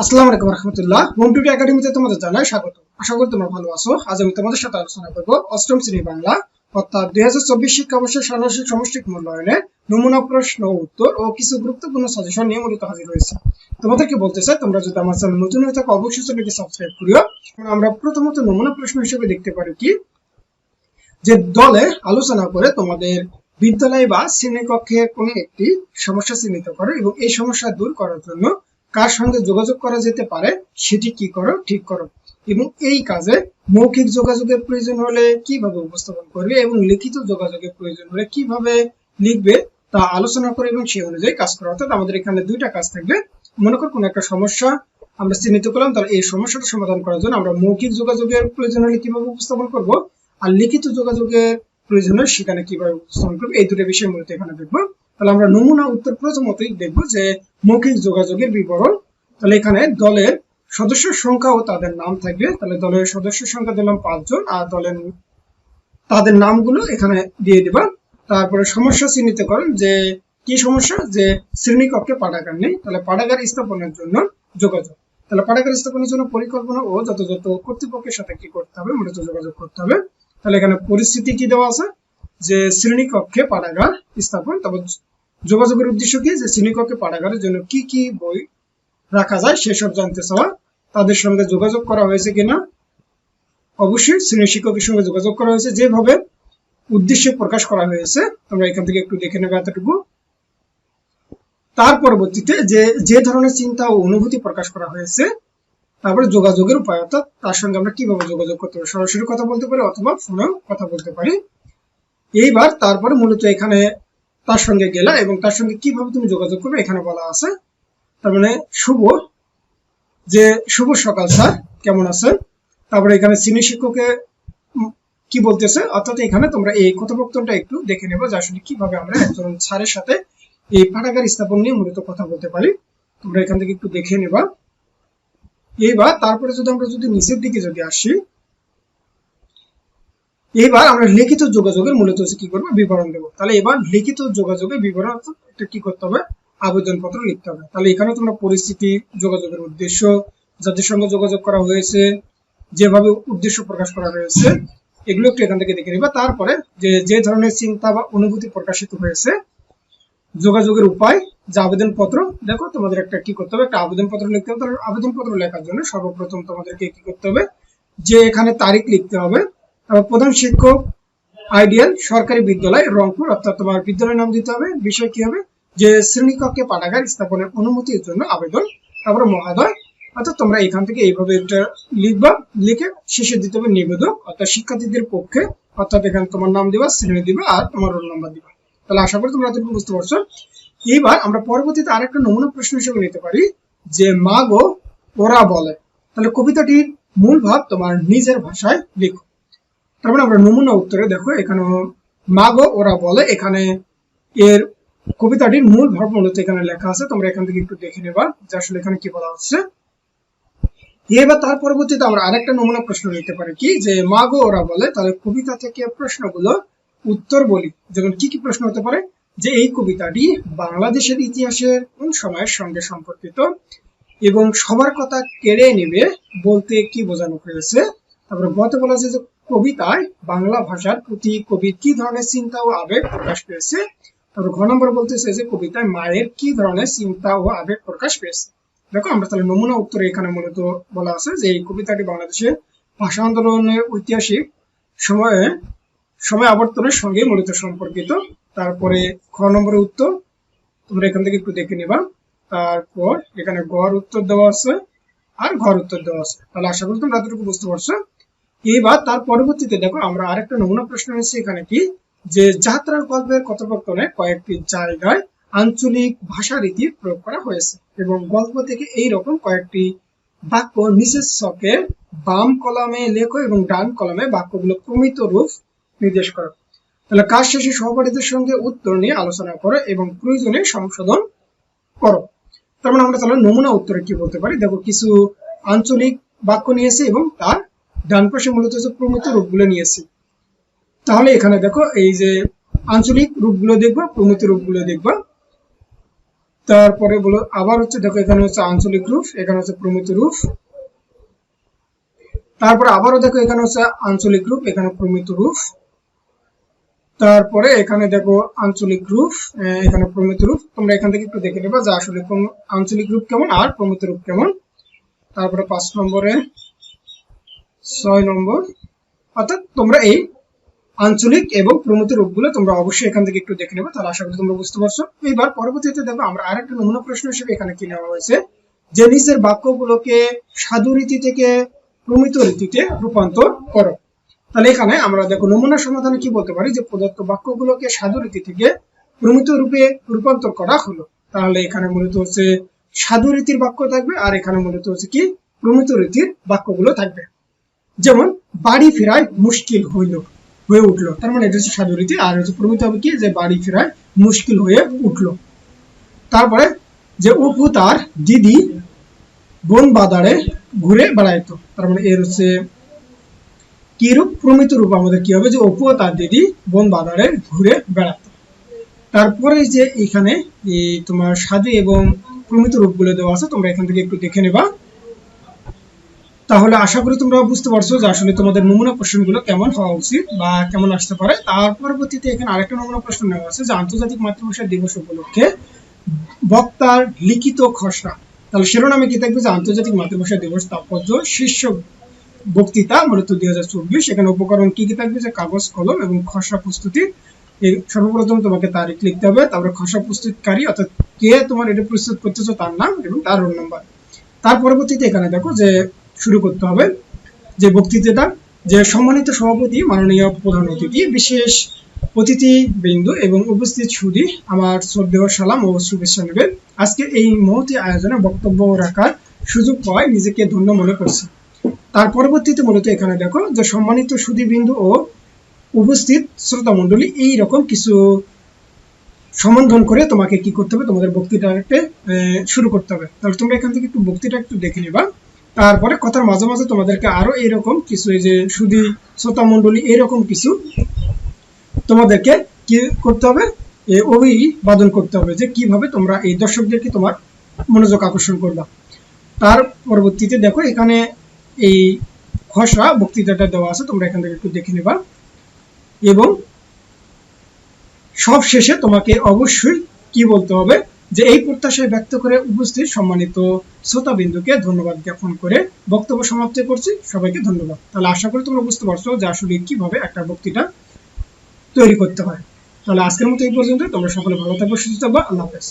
আসসালামু আলাইকুম রহমতুল্লাহ। হোম একাডেমিতে তোমাদের জানাই স্বাগত। আশা করি তোমরা ভালো আছো। আজ আমি তোমাদের সাথে আলোচনা অষ্টম শ্রেণি বাংলা, অর্থাৎ দুই হাজার চব্বিশ শিক্ষাবর্ষের সমষ্টিক মূল্যায়নে নমুনা প্রশ্ন উত্তর ও কিছু গুরুত্বপূর্ণ সাজেশন হাজির হয়েছে। তোমাদেরকে বলতে চাই, তোমরা যদি আমার চ্যানেল নতুন হয়ে থাকো, অবশ্যই সাবস্ক্রাইব করিও। আমরা প্রথমত নমুনা প্রশ্ন হিসেবে দেখতে পারি কি? যে দলে আলোচনা করে তোমাদের বিদ্যালয় বা শ্রেণীকক্ষে কোনো একটি সমস্যা চিহ্নিত করো এবং এই সমস্যা দূর করার জন্য কার সঙ্গে যোগাযোগ করা যেতে পারে, সেটি কি করো, ঠিক করো। এবং এই কাজে মৌখিক যোগাযোগের প্রয়োজন হলে কীভাবে উপস্থাপন করবে এবং লিখিত যোগাযোগের প্রয়োজন হলে কীভাবে লিখবে, তা আলোচনা করে এবং সেই অনুযায়ী কাজ করা। অর্থাৎ আমাদের এখানে দুইটা কাজ থাকবে। মনে কর কোনো একটা সমস্যা আমরা চিহ্নিত করলাম, তাহলে এই সমস্যাটা সমাধান করার জন্য আমরা মৌখিক যোগাযোগের প্রয়োজন হলে কীভাবে উপস্থাপন করব আর লিখিত যোগাযোগের প্রয়োজন হলে সেখানে কীভাবে উপস্থাপন করব, এই দুটো বিষয় মূলত এখানে দেখব। তাহলে আমরা নমুনা উত্তর প্রথমতই দেখব যে মৌখিক যোগাযোগের বিবরণ, তাহলে এখানে দলের সদস্য সংখ্যা ও তাদের নাম থাকবে। তাহলে দলের সদস্য সংখ্যা দিলাম পাঁচজন আর দলের তাদের নামগুলো এখানে দিয়ে দিবা। তারপরে সমস্যা চিহ্নিত করেন যে কি সমস্যা? যে শ্রেণীকক্ষে পাঠাগার নেই। তাহলে পাঠাগার স্থাপনের জন্য যোগাযোগ। তাহলে পাঠাগার স্থাপনের জন্য পরিকল্পনা ও যথাযথ কর্তৃপক্ষের সাথে কি করতে হবে? মূলত যোগাযোগ করতে হবে। তাহলে এখানে পরিস্থিতি কি দেওয়া আছে? যে শ্রেণীকক্ষে পাঠাগার স্থাপন, তারপর যোগাযোগের উদ্দেশ্য কি? যে শ্রেণীকক্ষে পাঠাগারের জন্য কি কি বই রাখা যায়, সেসব জানতে চাওয়া। তাদের সঙ্গে যোগাযোগ করা হয়েছে কিনা? অবশ্যই শ্রেণি শিক্ষকের সঙ্গে যোগাযোগ করা হয়েছে। যেভাবে উদ্দেশ্যে প্রকাশ করা হয়েছে, তোমরা এখান থেকে একটু দেখে নেবে এতটুকু। তার পরবর্তীতে যে যে ধরনের চিন্তা ও অনুভূতি প্রকাশ করা হয়েছে, তারপরে যোগাযোগের উপায়, অর্থাৎ তার সঙ্গে আমরা কীভাবে যোগাযোগ করতে পারি? সরাসরি কথা বলতে পারি অথবা ফোনেও কথা বলতে পারি। এইবার তারপরে মূলত এখানে তার সঙ্গে গেলা এবং তার সঙ্গে কীভাবে তুমি যোগাযোগ করবে এখানে বলা আছে। তার মানে শুভ, যে শুভ সকাল স্যার, কেমন আছেন? তারপরে এখানে শ্রেণি শিক্ষকে উম, কি বলতেছে? অর্থাৎ এখানে তোমরা এই কথোপকথনটা একটু দেখে নেব যে আসলে কীভাবে আমরা একজন স্যারের সাথে এই পাঠাগার স্থাপন নিয়ে মূলত কথা বলতে পারি। তোমরা এখান থেকে একটু দেখে নেবা। এইবার তারপরে যদি আমরা যদি নিচের দিকে যদি আসি এবার আমরা লিখিত যোগাযোগের মূলত হচ্ছে কি করব? বিবরণ দেবো। তাহলে এবার লিখিত যোগাযোগের বিবরণ একটা কি করতে হবে? আবেদনপত্র লিখতে হবে। তাহলে এখানে তোমরা পরিস্থিতি, যোগাযোগের উদ্দেশ্য, যাদের সঙ্গে যোগাযোগ করা হয়েছে, যেভাবে উদ্দেশ্য প্রকাশ করা হয়েছে, এগুলো একটু এখান থেকে দেখে নিবা। তারপরে যে যে ধরনের চিন্তা বা অনুভূতি প্রকাশিত হয়েছে, যোগাযোগের উপায়, যে আবেদনপত্র, দেখো তোমাদের একটা কি করতে হবে? একটা আবেদনপত্র লিখতে হবে। তাহলে আবেদনপত্র লেখার জন্য সর্বপ্রথম তোমাদেরকে কি করতে হবে? যে এখানে তারিখ লিখতে হবে। তারপর প্রধান শিক্ষক আইডিয়াল সরকারি বিদ্যালয়, রংপুর, অর্থাৎ তোমার বিদ্যালয়ের নাম দিতে হবে। বিষয় কি হবে? যে শ্রেণীকক্ষে পাঠাগার স্থাপনের অনুমতির জন্য আবেদন, তারপরে মহাদয়, অর্থাৎ তোমরা এখান থেকে এইভাবে এটা লিখবা, লিখে শেষে দিতে হবে নিবেদক, অর্থাৎ শিক্ষার্থীদের পক্ষে, অর্থাৎ এখানে তোমার নাম দিবা, শ্রেণি দিবা আর তোমার রোল নাম্বার দিবা। তাহলে আশা করি তোমরা এতটুকু বুঝতে পারছ। এইবার আমরা পরবর্তীতে আরেকটা নমুনা প্রশ্ন হিসেবে নিতে পারি, যে মা গো ওরা বলে। তাহলে কবিতাটির মূল ভাব তোমার নিজের ভাষায় লিখো। তারপরে আমরা নমুনা উত্তরে দেখো, এখানে মা গো ওরা বলে, এখানে এর কবিতাটির মূল ভাব মূলত এখানে লেখা আছে। তোমরা এখান থেকে একটু দেখে নেবা যে আসলে এখানে কি বলা হচ্ছে। এবার তার পরবর্তীতে আমরা আরেকটা নমুনা প্রশ্ন নিতে পারি কি, যে মা গো ওরা বলে, তাহলে কবিতা থেকে প্রশ্নগুলো উত্তর বলি। যেমন কি কি প্রশ্ন হতে পারে? যে এই কবিতাটি বাংলাদেশের ইতিহাসের কোন সময়ের সঙ্গে সম্পর্কিত এবং সবার কথা কেড়ে নেবে বলতে কি বোঝানো হয়েছে? তারপরে গতে বলা যে কবিতায় বাংলা ভাষার প্রতি কবি কি ধরনের চিন্তা ও আবেগ প্রকাশ পেয়েছে? তারপর ঘ নম্বর বলতেছে যে, কবিতায় মায়ের কি ধরনের চিন্তা ও আবেগ প্রকাশ পেয়েছে? দেখো, আমরা তাহলে নমুনা উত্তরে এখানে মূলত বলা আছে যে, এই কবিতাটি বাংলাদেশের ভাষা আন্দোলনের ঐতিহাসিক সময়ে, সময় আবর্তনের সঙ্গে মূলত সম্পর্কিত। তারপরে খ নম্বরের উত্তর, তোমরা এখান থেকে একটু দেখে নিবা। তারপর এখানে গড় উত্তর দেওয়া আছে আর ঘর উত্তর দেওয়া আছে। তাহলে আশা করি তোমরা এতটুকু বুঝতে পারছ। এবার তার পরবর্তীতে দেখো আমরা আরেকটা নমুনা প্রশ্ন হয়েছে এখানে কি? যে যাত্রার গল্পের কথোপকথনে কয়েকটি জায়গায় আঞ্চলিক ভাষা রীতি প্রয়োগ করা হয়েছে এবং গল্প থেকে এই রকম কয়েকটি বাক্য নিচের ছকে বাম কলামে লেখো এবং ডান কলামে বাক্যগুলো প্রমিত রূপ নির্দেশ করো। তাহলে কাজ শেষে সহপাঠীদের সঙ্গে উত্তর নিয়ে আলোচনা করো এবং প্রয়োজনে সংশোধন করো। তার মানে আমরা তাহলে নমুনা উত্তরে কি বলতে পারি? দেখো কিছু আঞ্চলিক বাক্য নিয়েছে এবং তার ডান পাশে মূলত হচ্ছে প্রমিত রূপগুলো নিয়েছি। তাহলে এখানে দেখো, এই যে আঞ্চলিক রূপগুলো দেখবা, প্রমিত রূপগুলো দেখবা। তারপরে বলো, আবার হচ্ছে দেখো, এখানে হচ্ছে আঞ্চলিক রূপ, এখানে হচ্ছে প্রমিত রূপ। তারপরে আবারও দেখো, এখানে হচ্ছে আঞ্চলিক রূপ, এখানে প্রমিত রূপ। তারপরে এখানে দেখো, আঞ্চলিক রূপ এখানে প্রমিত রূপ। তোমরা এখান থেকে একটু দেখে নেবা যে আসলে কোন আঞ্চলিক রূপ কেমন আর প্রমিত রূপ কেমন। তারপরে পাঁচ নম্বরে ছয় নম্বর। অর্থাৎ তোমরা এই আঞ্চলিক এবং প্রমিত রূপগুলো তোমরা অবশ্যই এখান থেকে একটু দেখে নেবে, তাহলে আশা করি তোমরা বুঝতে পারছ। এবার পরবর্তীতে দেখো, আমরা আরেকটা নমুনা প্রশ্ন হিসেবে এখানে কি নেওয়া হয়েছে? যে নিচের বাক্যগুলোকে সাধু রীতি থেকে প্রমিত রীতিতে রূপান্তর করো। তাহলে এখানে আমরা দেখো নমুনা সমাধানে কি বলতে পারি? যে প্রদত্ত বাক্যগুলোকে সাধু রীতি থেকে প্রমিত রূপে রূপান্তর করা হলো। তাহলে এখানে মূলত হচ্ছে সাধু রীতির বাক্য থাকবে, আর এখানে মূলত হচ্ছে কি? প্রমিত রীতির বাক্যগুলো থাকবে। যেমন বাড়ি ফেরায় মুশকিল হইল, হয়ে উঠল। তার মানে এটা হচ্ছে সাধু আর হচ্ছে প্রমিত হবে কি? যে বাড়ি ফেরায় মুশকিল হয়ে উঠল। তারপরে যে অপু তার দিদি বন বাজারে ঘুরে বেড়াইতো। তার মানে এর হচ্ছে কি রূপ প্রমিত রূপ আমাদের কি হবে? যে অপু তার দিদি বন বাজারে ঘুরে বেড়াতো তারপরে যে এখানে এই তোমার সাধু এবং প্রমিত রূপগুলো দেওয়া আছে, তোমরা এখান থেকে একটু দেখে নেবা। তাহলে আশা করি তোমরা বুঝতে পারছ যে আসলে তোমাদের নমুনা প্রশ্নগুলো কেমন হওয়া উচিত বা কেমন আসতে পারে। তার পরবর্তীতে এখানে আরেকটা নমুনা প্রশ্ন নেওয়া আছে যে আন্তর্জাতিক মাতৃভাষা দিবস উপলক্ষে বক্তার লিখিত খসড়া। তাহলে শিরোনামে কি থাকবে যে আন্তর্জাতিক মাতৃভাষা দিবস তাৎপর্য, শীর্ষ বক্তৃতা মূলত দুই হাজার চব্বিশ। এখানে উপকরণ কি কি থাকবে যে কাগজ, কলম এবং খসড়া প্রস্তুতি। এই সর্বপ্রথম তোমাকে তারিখ লিখতে হবে, তারপরে খসড়া প্রস্তুতকারী অর্থাৎ কে তোমার এটা প্রস্তুত করতেছো তার নাম এবং তার রোল নাম্বার। তার পরবর্তীতে এখানে দেখো যে শুরু করতে হবে। যে বক্তৃতাটা, যে সম্মানিত সভাপতি মাননীয় প্রধান অতিথি, বিশেষ অতিথি বৃন্দ এবং উপস্থিত সুদী আমার শ্রদ্ধেয় সালাম ও শুভেচ্ছা নেবেন। আজকে এই মহতি আয়োজনে বক্তব্য রাখার সুযোগ পাওয়ায় নিজেকে ধন্য মনে করছি। তার পরবর্তীতে মূলত এখানে দেখো যে সম্মানিত সুদীবৃন্দ ও উপস্থিত শ্রোতা মণ্ডলী এইরকম কিছু সম্বোধন করে তোমাকে কি করতে হবে, তোমাদের বক্তৃতাকে শুরু করতে হবে। তাহলে তোমরা এখান থেকে একটু বক্তৃতা একটু দেখে নিবা। তারপরে কথার মাঝে মাঝে তোমাদেরকে আরও এরকম কিছু এই যে সুদী শ্রোতা মণ্ডলী এরকম কিছু তোমাদেরকে কি করতে হবে? অভিবাদন করতে হবে যে কীভাবে তোমরা এই দর্শকদেরকে তোমার মনোযোগ আকর্ষণ করবা। তার পরবর্তীতে দেখো এখানে এই খসড়া বক্তৃতাটা দেওয়া আছে, তোমরা এখান থেকে একটু দেখে নেবা। এবং সব শেষে তোমাকে অবশ্যই কি বলতে হবে? যে এই প্রত্যাশায় ব্যক্ত করে উপস্থিত সম্মানিত শ্রোতাবিন্দুকে ধন্যবাদ জ্ঞাপন করে বক্তব্য সমাপ্ত করছি। সবাইকে ধন্যবাদ। তাহলে আশা করি তোমরা বুঝতে পারছ যে আসলে কীভাবে একটা বক্তৃতা তৈরি করতে হয়। তাহলে আজকের মতো এই পর্যন্ত তোমরা সকলে ভালো থাকব সুস্থ থাকব আল্লাহ হাফেজ।